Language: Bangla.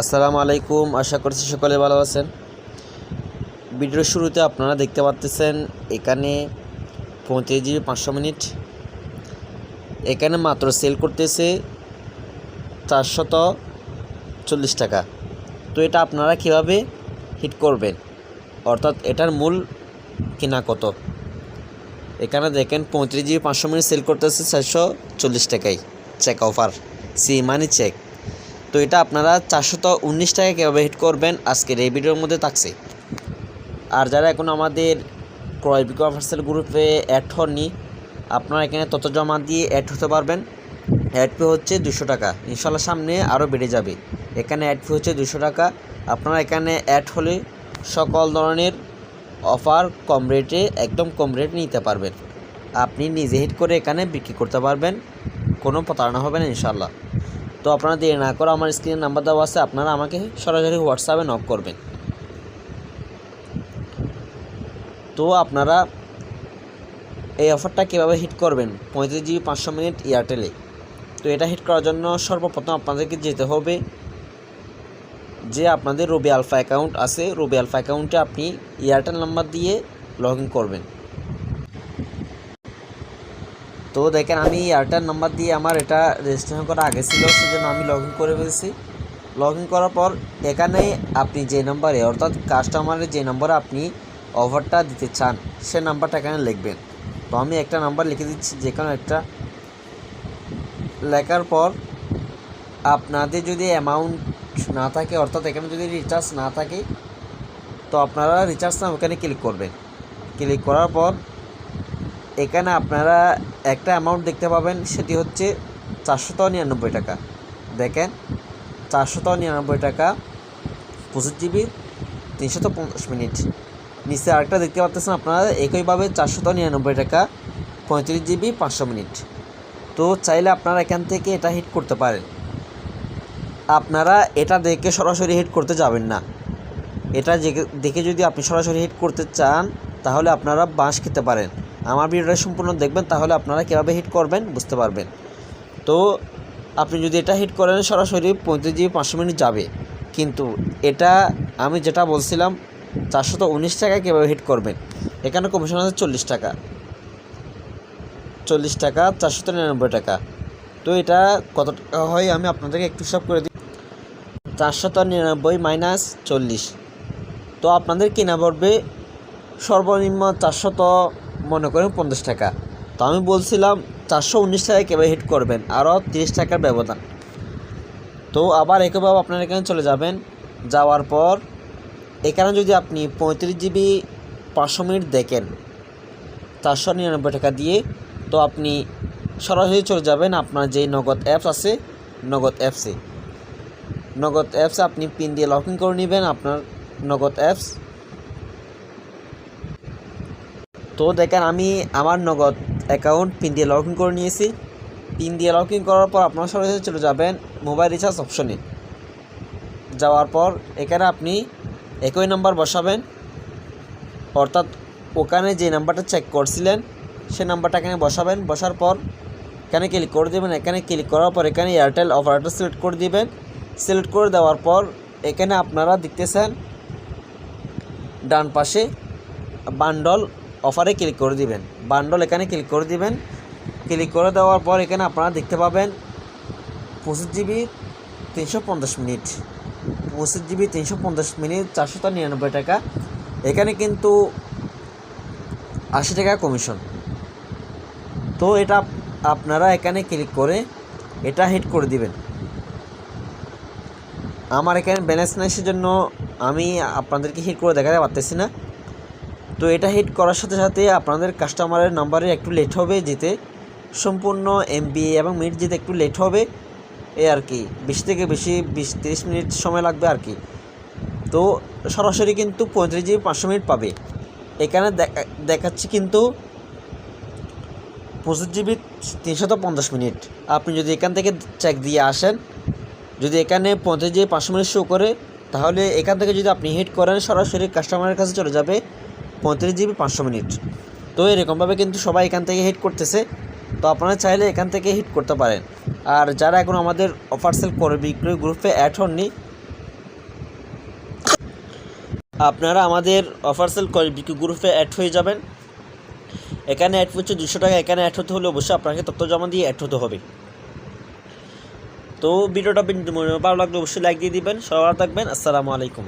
আসসালামু আলাইকুম, আশা করছি সকলে ভালো আছেন। ভিডিওর শুরুতে আপনারা দেখতে পাচ্ছেন এখানে পঁয়ত্রিশ জিবি পাঁচশো মিনিট। এখানে মাত্র সেল করতেছে চারশত চল্লিশ টাকা। তো এটা আপনারা কীভাবে হিট করবেন? অর্থাৎ এটার মূল কিনা কত? এখানে দেখেন পঁয়ত্রিশ জিবি পাঁচশো মিনিট সেল করতেছে চারশো চল্লিশ টাকায়। Check offer see money check তো এটা আপনারা চারশত উনিশ টাকা কীভাবে হিট করবেন? আজকের এই ভিডিওর মধ্যে থাকছে। আর যারা এখন আমাদের ক্রয় বিক্রয় পার্সেল গ্রুপে অ্যাড হননি, আপনারা এখানে তত জমা দিয়ে অ্যাড হতে পারবেন। অ্যাড ফি হচ্ছে দুশো টাকা। ইনশাল্লাহ সামনে আরও বেড়ে যাবে। এখানে অ্যাড ফি হচ্ছে দুশো টাকা। আপনারা এখানে অ্যাড হলে সকল ধরনের অফার কম রেটে একদম কম রেট নিতে পারবেন। আপনি নিজে হিট করে এখানে বিক্রি করতে পারবেন। কোনো প্রতারণা হবে না ইনশাল্লাহ তো আপনারা দেরি না করে আমার স্ক্রিনে নাম্বার দেওয়া আছে, আপনারা আমাকে সরাসরি হোয়াটসঅ্যাপে নক করবেন। তো আপনারা এই অফারটা কীভাবে হিট করবেন? পঁয়ত্রিশ জিবি পাঁচশো মিনিট এয়ারটেলে তো এটা হিট করার জন্য সর্বপ্রথম আপনাদেরকে যেতে হবে যে আপনাদের রবি আলফা অ্যাকাউন্ট আছে রবি আলফা অ্যাকাউন্টে আপনি এয়ারটেল নাম্বার দিয়ে লগ করবেন। তো দেখেন, আমি এয়ারটেল নাম্বার দিয়ে আমার এটা রেজিস্ট্রেশন করা আগে ছিল, সেজন্য আমি লগ করে ফেলেছি। লগ করার পর এখানে আপনি যে নাম্বারে অর্থাৎ কাস্টমারের যে নাম্বারে আপনি অফারটা দিতে চান, সে নাম্বারটা এখানে লিখবেন। তো আমি একটা নাম্বার লিখে দিচ্ছি, যে কোনো একটা। লেখার পর আপনাদের যদি অ্যামাউন্ট না থাকে, অর্থাৎ এখানে যদি রিচার্জ না থাকে, তো আপনারা রিচার্জ না ওখানে ক্লিক করবেন। ক্লিক করার পর এখানে আপনারা একটা অ্যামাউন্ট দেখতে পাবেন, সেটি হচ্ছে চারশত নিরানব্বই টাকা। দেখেন, চারশত নিরানব্বই টাকা, পঁচিশ জিবি তিনশত পঞ্চাশ মিনিট। নিচে আরেকটা দেখতে পাচ্ছেন আপনারা, একইভাবে চারশত নিরানব্বই টাকা, পঁয়ত্রিশ জিবি পাঁচশো মিনিট। তো চাইলে আপনারা এখান থেকে এটা হিট করতে পারেন। আপনারা এটা দেখে সরাসরি হিট করতে যাবেন না। এটা দেখে যদি আপনি সরাসরি হিট করতে চান, তাহলে আপনারা বাঁশ খেতে পারেন। আমার ভিডিওটা সম্পূর্ণ দেখবেন, তাহলে আপনারা কীভাবে হিট করবেন বুঝতে পারবেন। তো আপনি যদি এটা হিট করেন, সরাসরি পঁয়ত্রিশ জিবি পাঁচশো মিনিট যাবে। কিন্তু এটা আমি যেটা বলছিলাম চারশত উনিশ টাকা কীভাবে হিট করবেন? এখানে কমিশন আছে চল্লিশ টাকা। চল্লিশ টাকা চারশত নিরানব্বই টাকা। তো এটা কত টাকা হয় আমি আপনাদেরকে একটু সব করে দিই। চারশত নিরানব্বই মাইনাস চল্লিশ। তো আপনাদের কেনা পড়বে সর্বনিম্ন চারশত মনে করেন পঞ্চাশ টাকা। তো আমি বলছিলাম, চারশো উনিশ টাকায় কীভাবে হিট করবেন আরও তিরিশ টাকার ব্যবধান। তো আবার একইভাবে আপনার এখানে চলে যাবেন। যাওয়ার পর, এখানে যদি আপনি পঁয়ত্রিশ জিবি পাঁচশো মিনিট দেখেন, চারশো নিরানব্বই টাকা দিয়ে, তো আপনি সরাসরি চলে যাবেন আপনার যেই নগদ অ্যাপস আছে, নগদ অ্যাপসে নগদ অ্যাপসে আপনি পিন দিয়ে লগ ইন করে নেবেন আপনার নগদ অ্যাপস তো দেখেন আমি আমার নগদ অ্যাকাউন্ট পিন দিয়ে লগ ইন করে নিয়েছি। পিন দিয়ে লগ ইন করার পর আপনারা সরাসরি চলে যাবেন মোবাইল রিচার্জ অপশনে যাওয়ার পর এখানে আপনি একই নাম্বার বসাবেন। অর্থাৎ ওখানে যে নাম্বারটা চেক করছিলেন, সে নাম্বারটা এখানে বসাবেন। বসার পর এখানে ক্লিক করে দেবেন। এখানে ক্লিক করার পর এখানে এয়ারটেল অপারেটর সিলেক্ট করে দিবেন। সিলেক্ট করে দেওয়ার পর এখানে আপনারা দেখতেছেন ডান পাশে বান্ডল অফারে ক্লিক করে দিবেন। বান্ডল এখানে ক্লিক করে দিবেন। ক্লিক করে দেওয়ার পর এখানে আপনারা দেখতে পাবেন পঁচিশ জিবি তিনশো পঞ্চাশ মিনিট। পঁচিশ জিবি তিনশো পঞ্চাশ মিনিট চারশো নিরানব্বই টাকা। এখানে কিন্তু আশি টাকা কমিশন তো এটা আপনারা এখানে ক্লিক করে এটা হিট করে দিবেন। আমার এখানে ব্যালেন্স নাই, সেজন্য আমি আপনাদেরকে হিট করে দেখাতে পারতেছি না। তো এটা হিট করার সাথে সাথে আপনাদের কাস্টমারের নাম্বারে একটু লেট হবে যেতে, সম্পূর্ণ এমবি এবং মিনিট যেতে একটু লেট হবে, এ আর কি। বেশি থেকে বেশি, বিশ তিরিশ মিনিট সময় লাগবে আর কি। তো সরাসরি কিন্তু পঁয়ত্রিশ জিবি পাঁচশো মিনিট পাবে। এখানে দেখা- দেখাচ্ছি কিন্তু পঁচিশ জিবি তিনশত পঞ্চাশ মিনিট। আপনি যদি এখান থেকে চেক দিয়ে আসেন, যদি এখানে পঁয়ত্রিশ জিবি পাঁচশো মিনিট শো করে, তাহলে এখান থেকে যদি আপনি হিট করেন, সরাসরি কাস্টমারের কাছে চলে যাবে। পঁয়ত্রিশ জিবি পাঁচশো মিনিট। তো এরকমভাবে কিন্তু সবাই এখান থেকে হিট করতেছে। তো আপনারা চাইলে এখান থেকে হিট করতে পারেন। আর যারা এখন আমাদের অফার সেল করে বিক্রয় গ্রুপে অ্যাড হননি, আপনারা আমাদের অফার সেল করে বিক্রি গ্রুপে অ্যাড হয়ে যাবেন। এখানে অ্যাড হচ্ছে দুশো টাকা, এখানে অ্যাড হতে হলে অবশ্যই আপনাকে তথ্য জমা দিয়ে অ্যাড হতে হবে। তো ভিডিওটা ভালো লাগলে অবশ্যই লাইক দিয়ে দিবেন, সবাই থাকবেন, আসসালামু আলাইকুম।